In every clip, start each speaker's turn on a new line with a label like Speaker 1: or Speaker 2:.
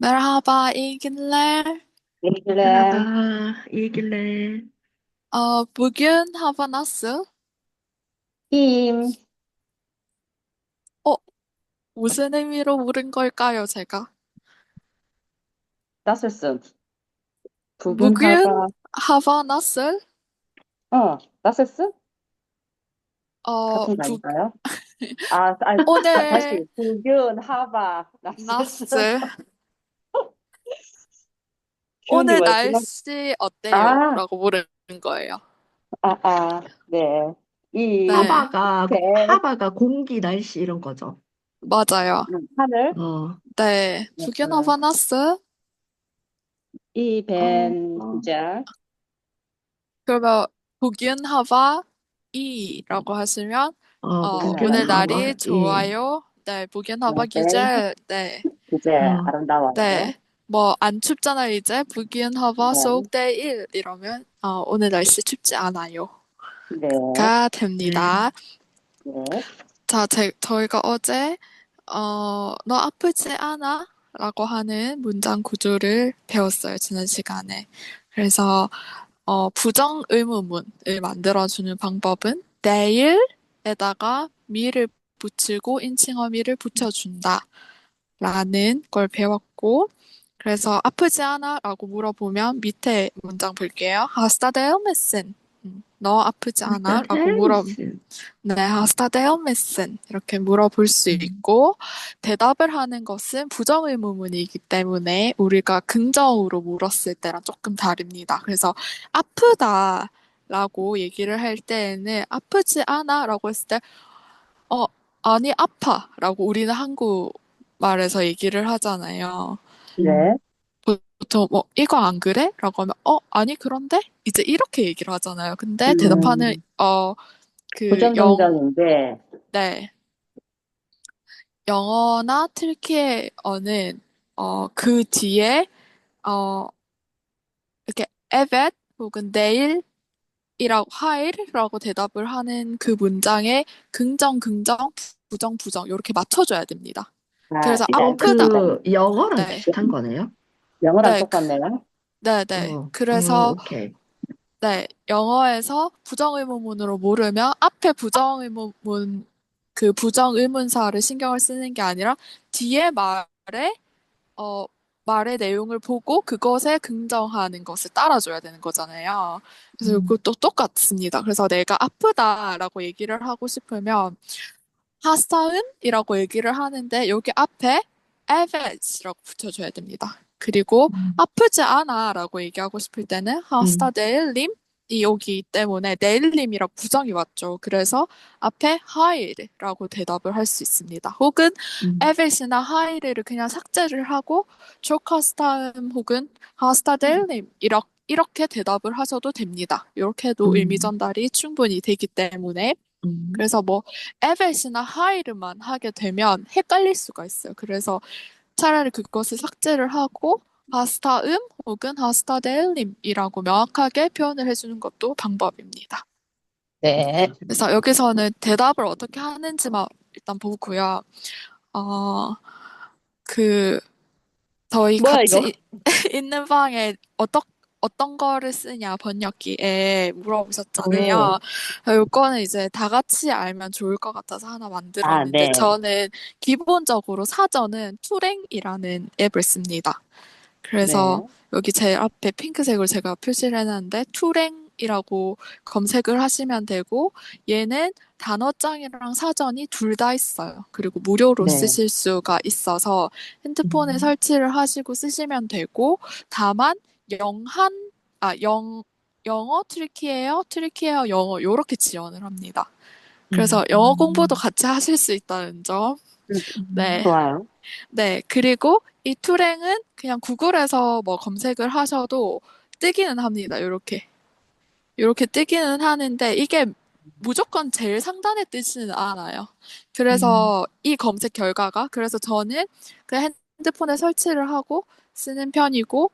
Speaker 1: Merhaba, iyi günler.
Speaker 2: İyi günler.
Speaker 3: Merhaba, iyi günler.
Speaker 1: Aa, bugün hava nasıl?
Speaker 2: İyiyim.
Speaker 1: 어, 무슨 의미로 물은 걸까요, 제가?
Speaker 2: Nasılsın? Bugün
Speaker 1: bugün
Speaker 2: hava,
Speaker 1: hava nasıl?
Speaker 2: 어, nasılsın?
Speaker 1: 어,
Speaker 2: 같은
Speaker 1: 부,
Speaker 2: 말인가요? 아, 아,
Speaker 1: 오늘
Speaker 2: 다시. bugün hava, nasılsın?
Speaker 1: 나스,
Speaker 2: 표현이
Speaker 1: 오늘
Speaker 2: 뭐였죠?
Speaker 1: 날씨 어때요?
Speaker 2: 아,
Speaker 1: 라고 물은 거예요.
Speaker 2: 아, 아, 네. 이
Speaker 1: 네,
Speaker 3: 하바가,
Speaker 2: 배,
Speaker 3: 하바가 공기, 날씨 이런 거죠.
Speaker 1: 맞아요.
Speaker 2: 음, 하늘,
Speaker 3: 어,
Speaker 1: 네,
Speaker 2: 어,
Speaker 1: hava nasıl?
Speaker 2: 이
Speaker 3: 어,
Speaker 2: 벤,
Speaker 3: 어,
Speaker 2: 진짜,
Speaker 1: 그러면 hava iyi라고 하시면
Speaker 3: 어,
Speaker 1: 어,
Speaker 3: 북은
Speaker 1: 오늘 날이
Speaker 3: 이,
Speaker 1: 좋아요. 네, bugün hava
Speaker 2: 네.
Speaker 1: 네.
Speaker 3: 어,
Speaker 2: 아름다워요.
Speaker 1: 네, 뭐 안 춥잖아요, 이제. bugün hava
Speaker 2: 네,
Speaker 1: soğuk değil 이러면 어, 오늘 날씨 춥지 않아요.
Speaker 2: 네,
Speaker 1: 가
Speaker 3: 네,
Speaker 1: 됩니다.
Speaker 2: 네,
Speaker 1: 자, 제, 저희가 어제 어, 너 아프지 않아? 라고 하는 문장 구조를 배웠어요, 지난 시간에. 그래서 어, 부정 의문문을 만들어주는 방법은 내일에다가 미를 붙이고 인칭어미를 붙여준다. 라는 걸 배웠고, 그래서 아프지 않아? 라고 물어보면 밑에 문장 볼게요. Hast du d Illmessen? 음, 너 아프지 않아? 라고 물어. 네, Hast du d Illmessen? 이렇게 물어볼 수
Speaker 3: 음,
Speaker 1: 있고, 대답을 하는 것은 부정의문문이기 때문에 우리가 긍정으로 물었을 때랑 조금 다릅니다. 그래서 아프다 라고 얘기를 할 때에는 아프지 않아? 라고 했을 때, 어, 아니, 아파. 라고 우리는 한국 말에서 얘기를 하잖아요.
Speaker 2: 네,
Speaker 3: 음,
Speaker 1: 보통 뭐, 이거 안 그래? 라고 하면, 어, 아니, 그런데? 이제 이렇게 얘기를 하잖아요. 근데 대답하는,
Speaker 2: 음,
Speaker 1: 어, 그, 영,
Speaker 2: 부정정정인데,
Speaker 1: 네. 영어나 튀르키예어는, 어, 그 뒤에, 어, 이렇게, evet 혹은 내일, 이라고, 하일이라고 대답을 하는 그 문장에 긍정, 긍정, 부정, 부정, 이렇게 맞춰줘야 됩니다.
Speaker 2: 아,
Speaker 1: 그래서
Speaker 2: 진짜
Speaker 3: 어,
Speaker 1: 아프다.
Speaker 3: 그, 영어랑
Speaker 1: 네.
Speaker 3: 비슷한 거네요?
Speaker 2: 영어랑
Speaker 1: 네, 그,
Speaker 2: 똑같네요.
Speaker 1: 네, 네.
Speaker 3: 어, 어,
Speaker 1: 그래서,
Speaker 3: 오케이.
Speaker 1: 네, 영어에서 부정의문문으로 모르면 앞에 부정의문문, 그 부정의문사를 신경을 쓰는 게 아니라 뒤에 말에, 어, 말의 내용을 보고 그것에 긍정하는 것을 따라줘야 되는 거잖아요. 그래서
Speaker 3: 음,
Speaker 1: 이것도 똑같습니다. 그래서 내가 아프다라고 얘기를 하고 싶으면 하사은이라고 얘기를 하는데 여기 앞에 evet이라고 붙여줘야 됩니다. 그리고
Speaker 3: 음,
Speaker 1: 아프지 않아라고 얘기하고 싶을 때는 hasta
Speaker 3: 음,
Speaker 1: değilim이 여기 때문에 değilim이라 부정이 왔죠. 그래서 앞에 hayır이라고 대답을 할 수 있습니다. 혹은
Speaker 3: 음,
Speaker 1: evet이나 hayır을 그냥 삭제를 하고 hastayım 혹은 hasta değilim 이렇게 이렇게 대답을 하셔도 됩니다. 이렇게도 의미
Speaker 3: 음,
Speaker 1: 전달이 충분히 되기 때문에
Speaker 3: 음,
Speaker 1: 그래서 뭐 에벳이나 하이르만 하게 되면 헷갈릴 수가 있어요. 그래서 차라리 그것을 삭제를 하고 하스타음 혹은 하스타데일림이라고 명확하게 표현을 해주는 것도 방법입니다.
Speaker 2: 네.
Speaker 1: 그래서 여기서는 대답을 어떻게 하는지만 일단 보고요. 어, 그 저희
Speaker 2: 뭐야,
Speaker 1: 같이 있는 방에 어떤 어떤 거를 쓰냐 번역기에 물어보셨잖아요.
Speaker 2: 음,
Speaker 1: 요거는 이제 다 같이 알면 좋을 것 같아서 하나
Speaker 2: 아,
Speaker 1: 만들었는데
Speaker 2: 네,
Speaker 1: 저는 기본적으로 사전은 투랭이라는 앱을 씁니다. 그래서
Speaker 2: 네,
Speaker 1: 여기 제 앞에 핑크색으로 제가 표시를 해놨는데 투랭이라고 검색을 하시면 되고 얘는 단어장이랑 사전이 둘 다 있어요. 그리고 무료로
Speaker 2: 네,
Speaker 1: 쓰실 수가 있어서 핸드폰에
Speaker 3: 음,
Speaker 1: 설치를 하시고 쓰시면 되고 다만 영한 아, 영 영어 트리키예요, 트리키예요, 영어 요렇게 지원을 합니다. 그래서 영어 공부도
Speaker 3: 음,
Speaker 1: 같이 하실 수 있다는 점.
Speaker 2: 음,
Speaker 1: 네.
Speaker 2: 좋아요.
Speaker 1: 네, 그리고 이 투랭은 그냥 구글에서 뭐 검색을 하셔도 뜨기는 합니다. 이렇게. 이렇게 뜨기는 하는데 이게 무조건 제일 상단에 뜨지는 않아요.
Speaker 3: 음,
Speaker 1: 그래서 이 검색 결과가 그래서 저는 그 핸드폰에 설치를 하고 쓰는 편이고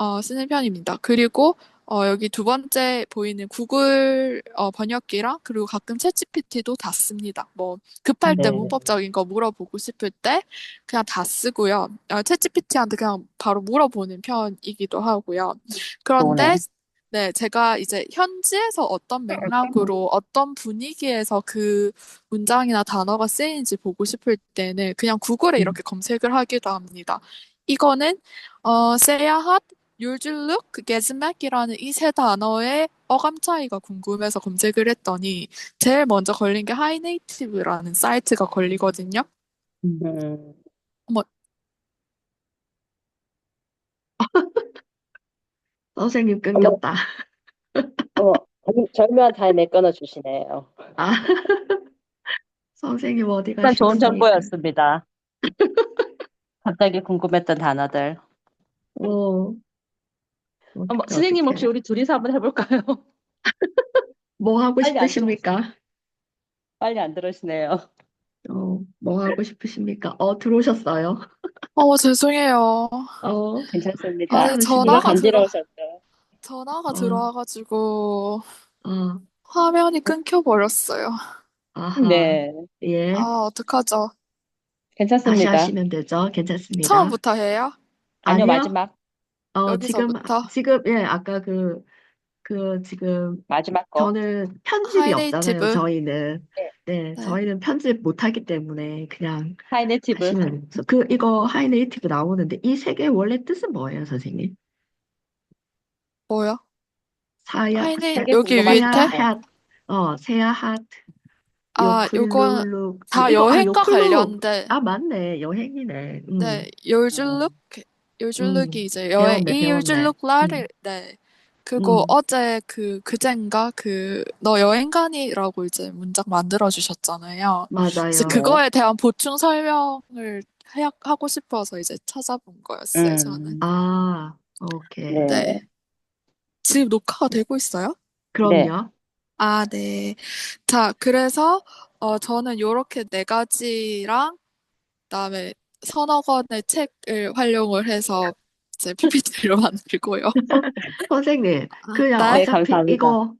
Speaker 1: 어, 쓰는 편입니다. 그리고 어, 여기 두 번째 보이는 구글 어, 번역기랑 그리고 가끔 챗GPT도 다 씁니다. 뭐 급할 때
Speaker 2: 네.
Speaker 1: 문법적인 거 물어보고 싶을 때 그냥 다 쓰고요. 어, 챗GPT한테 그냥 바로 물어보는 편이기도 하고요. 그런데.
Speaker 2: 네,
Speaker 1: 제가 이제 현지에서 어떤 맥락으로 어떤 분위기에서 그 문장이나 단어가 쓰이는지 보고 싶을 때는 그냥 구글에
Speaker 2: 음.
Speaker 1: 이렇게 검색을 하기도 합니다. 이거는 어, 세야핫, 율줄룩, 게즈맥이라는 이 세 단어의 어감 차이가 궁금해서 검색을 했더니 제일 먼저 걸린 게 하이네이티브라는 사이트가 걸리거든요.
Speaker 2: 음,
Speaker 3: 선생님 끊겼다.
Speaker 2: 어, 절묘한 타임에 끊어주시네요.
Speaker 3: 아, 선생님 어디
Speaker 2: 일단 좋은
Speaker 3: 가셨습니까?
Speaker 2: 정보였습니다. 갑자기 궁금했던 단어들.
Speaker 3: 어,
Speaker 2: 어머,
Speaker 3: 어떡해,
Speaker 2: 선생님. 혹시 우리 둘이서 한번 해볼까요?
Speaker 3: 뭐 하고
Speaker 2: 빨리 안
Speaker 3: 싶으십니까?
Speaker 2: 빨리 안 들으시네요.
Speaker 3: 어, 뭐 하고 싶으십니까? 어, 들어오셨어요?
Speaker 1: 어, 죄송해요.
Speaker 3: 어,
Speaker 2: 괜찮습니다.
Speaker 1: 아니? 전화가 들어,
Speaker 2: 간지러우셨죠?
Speaker 1: 전화가
Speaker 3: 어.
Speaker 1: 들어와가지고
Speaker 3: 어,
Speaker 1: 화면이 끊겨버렸어요.
Speaker 3: 아하,
Speaker 2: 네,
Speaker 3: 예.
Speaker 1: 아, 어떡하죠?
Speaker 3: 다시
Speaker 2: 괜찮습니다.
Speaker 3: 하시면 되죠. 괜찮습니다.
Speaker 1: 처음부터 해요?
Speaker 2: 아니요,
Speaker 3: 아니요.
Speaker 2: 마지막,
Speaker 3: 어, 지금,
Speaker 1: 여기서부터?
Speaker 3: 지금, 예, 아까 그, 그, 지금,
Speaker 2: 마지막 거.
Speaker 3: 저는 편집이 없잖아요,
Speaker 1: 하이네이티브.
Speaker 3: 저희는.
Speaker 2: 네.
Speaker 3: 네,
Speaker 1: 네.
Speaker 3: 저희는 편집 못하기 때문에 그냥
Speaker 2: 하이네이티브.
Speaker 3: 하시면 돼요. 그, 이거 하이네이티브 나오는데 이 세 개 원래 뜻은 뭐예요, 선생님?
Speaker 1: 뭐요?
Speaker 3: 사야,
Speaker 1: 하이네,
Speaker 2: 세개
Speaker 1: 여기
Speaker 2: 궁금하죠?
Speaker 1: 밑에?
Speaker 3: 세야핫, 어, 세야핫,
Speaker 1: 아, 요건
Speaker 3: 요클룰룩,
Speaker 1: 다
Speaker 3: 이거, 아,
Speaker 1: 여행과
Speaker 3: 요클룩.
Speaker 1: 관련된,
Speaker 3: 아, 맞네. 여행이네. 음,
Speaker 1: 네, 요줄룩, 요줄룩이
Speaker 3: 음,
Speaker 1: 이제 여행,
Speaker 3: 배웠네,
Speaker 1: 이
Speaker 3: 배웠네.
Speaker 1: 요줄룩 라를, 네. 그리고
Speaker 3: 음.
Speaker 1: 어제 그, 그젠가 그, 너 여행 가니?라고 이제 문장 만들어 주셨잖아요.
Speaker 3: 맞아요.
Speaker 1: 그래서 그거에 대한 보충 설명을 해- 하고 싶어서 이제 찾아본 거였어요,
Speaker 2: 음.
Speaker 1: 저는.
Speaker 3: 아, 오케이.
Speaker 2: 네.
Speaker 1: 네. 지금 녹화가 되고 있어요?
Speaker 3: 그럼요.
Speaker 1: 아, 네. 자, 그래서, 어, 저는 요렇게 네 가지랑, 그다음에 서너 권의 책을 활용을 해서 이제 PPT를 만들고요.
Speaker 3: 선생님,
Speaker 1: 아,
Speaker 3: 그냥
Speaker 1: 네.
Speaker 2: 네,
Speaker 3: 어차피
Speaker 2: 감사합니다.
Speaker 3: 이거,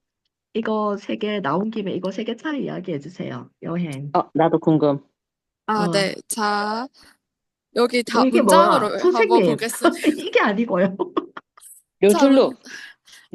Speaker 3: 이거 세 개 나온 김에 이거 세 개짜리 이야기해 주세요. 여행.
Speaker 2: 어, 나도 궁금.
Speaker 1: 아,
Speaker 3: 어.
Speaker 1: 네. 자, 여기 다
Speaker 3: 이게
Speaker 1: 문장으로
Speaker 3: 뭐야?
Speaker 1: 한번
Speaker 3: 선생님,
Speaker 1: 보겠습니다.
Speaker 3: 이게 아니고요.
Speaker 2: 요줄룩.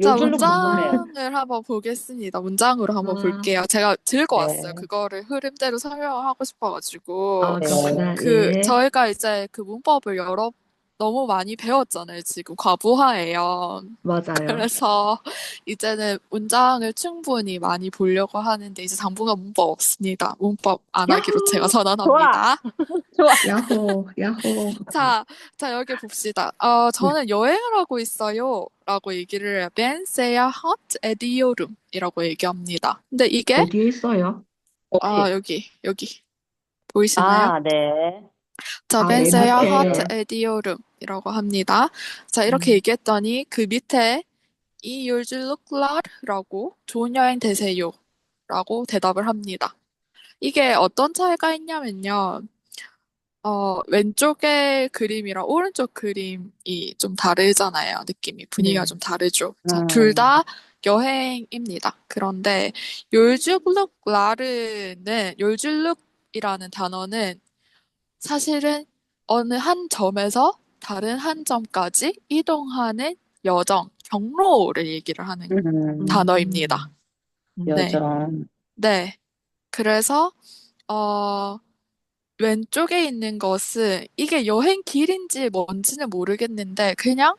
Speaker 1: 자,
Speaker 2: 궁금해요.
Speaker 1: 문장을 한번 보겠습니다. 문장으로 한번
Speaker 3: 아.
Speaker 1: 볼게요. 제가
Speaker 2: 네.
Speaker 1: 들고왔어요. 그거를 흐름대로 설명을 하고 싶어가지고.
Speaker 3: 아, 그렇구나.
Speaker 1: 그,
Speaker 3: 예.
Speaker 1: 저희가 이제 그 문법을 여러, 너무 많이 배웠잖아요. 지금 과부하예요.
Speaker 3: 맞아요.
Speaker 1: 그래서 이제는 문장을 충분히 많이 보려고 하는데 이제 당분간 문법 없습니다. 문법 안 하기로
Speaker 3: 야호!
Speaker 1: 제가 선언합니다.
Speaker 2: 좋아.
Speaker 3: 야호, 야호.
Speaker 1: 자, 자, 여기 봅시다. 어, 저는 여행을 하고 있어요. 라고 얘기를. Ben sea hot ediyorum 이라고 얘기합니다. 근데 이게,
Speaker 3: 어디에 있어요?
Speaker 1: 아,
Speaker 2: 어디?
Speaker 1: 여기, 여기. 보이시나요?
Speaker 2: 아, 네.
Speaker 1: 자,
Speaker 3: 아,
Speaker 1: Ben
Speaker 3: 네,
Speaker 1: hot ediyorum 이라고 합니다. 자, 이렇게
Speaker 3: 음.
Speaker 1: 얘기했더니 그 밑에 이 요즐룩 라라고 좋은 여행 되세요. 라고 대답을 합니다. 이게 어떤 차이가 있냐면요. 어, 왼쪽의 그림이랑 오른쪽 그림이 좀 다르잖아요. 느낌이, 분위기가
Speaker 3: 네.
Speaker 1: 좀 다르죠. 자,
Speaker 2: 음.
Speaker 1: 둘 다 여행입니다. 그런데 요즐룩 라르는, 요즐룩이라는 단어는 사실은 어느 한 점에서 다른 한 점까지 이동하는 여정, 경로를 얘기를 하는
Speaker 2: 음,
Speaker 1: 단어입니다.
Speaker 3: 음.
Speaker 1: 네.
Speaker 2: 요정.
Speaker 1: 네. 그래서, 어, 왼쪽에 있는 것은 이게 여행 길인지 뭔지는 모르겠는데 그냥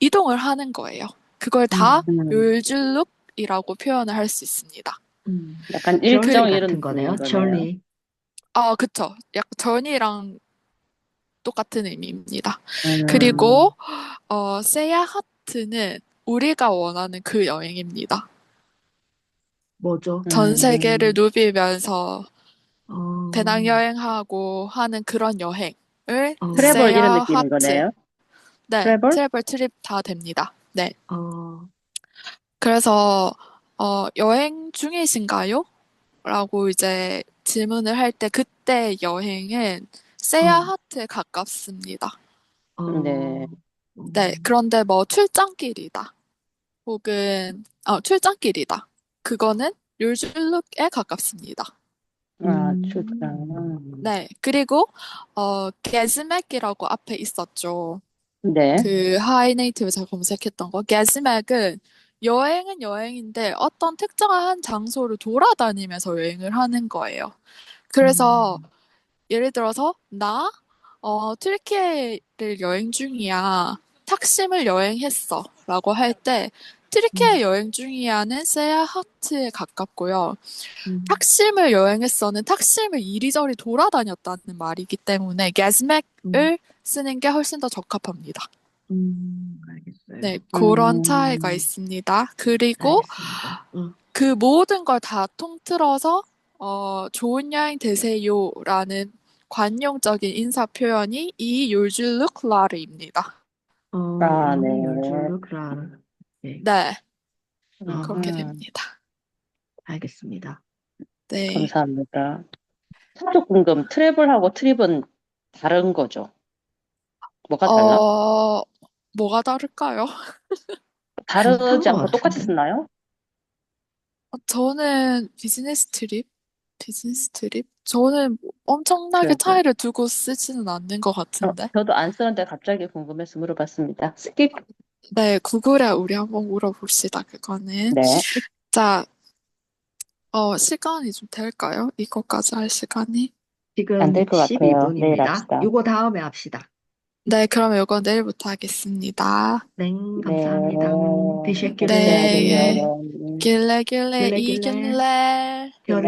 Speaker 1: 이동을 하는 거예요. 그걸 다
Speaker 2: 음.
Speaker 1: 요즐룩이라고 표현을 할 수 있습니다.
Speaker 3: 음.
Speaker 2: 약간 일정 이런
Speaker 3: 거네요. journey.
Speaker 1: 아, 그쵸. 약간 전이랑 똑같은 의미입니다.
Speaker 2: 음.
Speaker 1: 그리고, 어, 세야하트는 우리가 원하는 그 여행입니다.
Speaker 3: 뭐죠?
Speaker 1: 전
Speaker 2: 음.
Speaker 1: 세계를 누비면서
Speaker 3: 어,
Speaker 1: 배낭 여행하고 하는 그런 여행을
Speaker 3: 어.
Speaker 2: 트래블 이런 느낌인. 거네요.
Speaker 1: 네,
Speaker 2: 트래블?
Speaker 1: 트래블 트립 다 됩니다. 네.
Speaker 3: 어,
Speaker 1: 그래서, 어, 여행 중이신가요? 라고 이제 질문을 할 때 그때 여행은 세야하트에 가깝습니다.
Speaker 3: 어,
Speaker 2: 네.
Speaker 3: 음.
Speaker 1: 네, 그런데 뭐 출장길이다. 혹은 어, 출장길이다. 그거는 율줄룩에 가깝습니다.
Speaker 2: 아,
Speaker 3: 음.
Speaker 2: 출장.
Speaker 1: 네, 그리고 어, 게즈맥이라고 앞에 있었죠.
Speaker 2: 네.
Speaker 1: 그 하이네이티브 제가 검색했던 거. 게즈맥은 여행은 여행인데 어떤 특정한 장소를 돌아다니면서 여행을 하는 거예요. 그래서
Speaker 3: 음.
Speaker 1: 예를 들어서 나 어, 튀르키예를 여행 중이야. 탁심을 여행했어. 라고 할때 튀르키예
Speaker 3: 음.
Speaker 1: 여행 중이야는 세야 하트에 가깝고요.
Speaker 3: 음.
Speaker 1: 탁심을 여행했어는 탁심을 이리저리 돌아다녔다는 말이기 때문에 게즈맥을
Speaker 3: 음.
Speaker 1: 쓰는 게 훨씬 더 적합합니다.
Speaker 3: 음, 알겠어요.
Speaker 1: 네, 그런
Speaker 2: 음.
Speaker 1: 차이가 있습니다. 그리고.
Speaker 3: 응.
Speaker 1: 그 모든 걸 다 통틀어서 어, 좋은 여행 되세요라는 관용적인 인사 표현이 이 요줄룩 라르입니다.
Speaker 3: 어,
Speaker 2: 아, 네.
Speaker 3: 열줄로 그라르. 네,
Speaker 1: 네,
Speaker 3: 아,
Speaker 1: 그렇게
Speaker 2: 음.
Speaker 1: 됩니다.
Speaker 3: 알겠습니다.
Speaker 1: 네.
Speaker 2: 감사합니다. 차도 궁금. 트래블하고 트립은 다른 거죠? 뭐가 달라?
Speaker 1: 어, 뭐가 다를까요?
Speaker 2: 다르지
Speaker 3: 것
Speaker 2: 않고 똑같이. 쓰나요?
Speaker 1: 어, 저는 비즈니스 트립, 비즈니 스 트립? 저는 엄청나게
Speaker 2: 트래블.
Speaker 1: 차이를 두고 쓰지는 않는 것
Speaker 2: 어,
Speaker 1: 같은데.
Speaker 2: 저 도 안 쓰는데 갑자기 궁금해서 물어봤습니다. 스킵.
Speaker 1: 네, 구글에 우리 한번 물어봅시다, 그거는.
Speaker 2: 네.
Speaker 1: 자, 어, 시간이 좀 될까요? 이거까지 할 시간이?
Speaker 3: 지금
Speaker 2: 안 될 것 같아요. 내일
Speaker 3: 12분입니다.
Speaker 2: 합시다.
Speaker 3: 요거 다음에 합시다.
Speaker 1: 네, 그러면 이건 내일부터 하겠습니다.
Speaker 3: 네,
Speaker 2: 네.
Speaker 3: 감사합니다. 대시길래,
Speaker 1: 네.
Speaker 2: 네.
Speaker 1: 길래 길래
Speaker 3: 길래, 길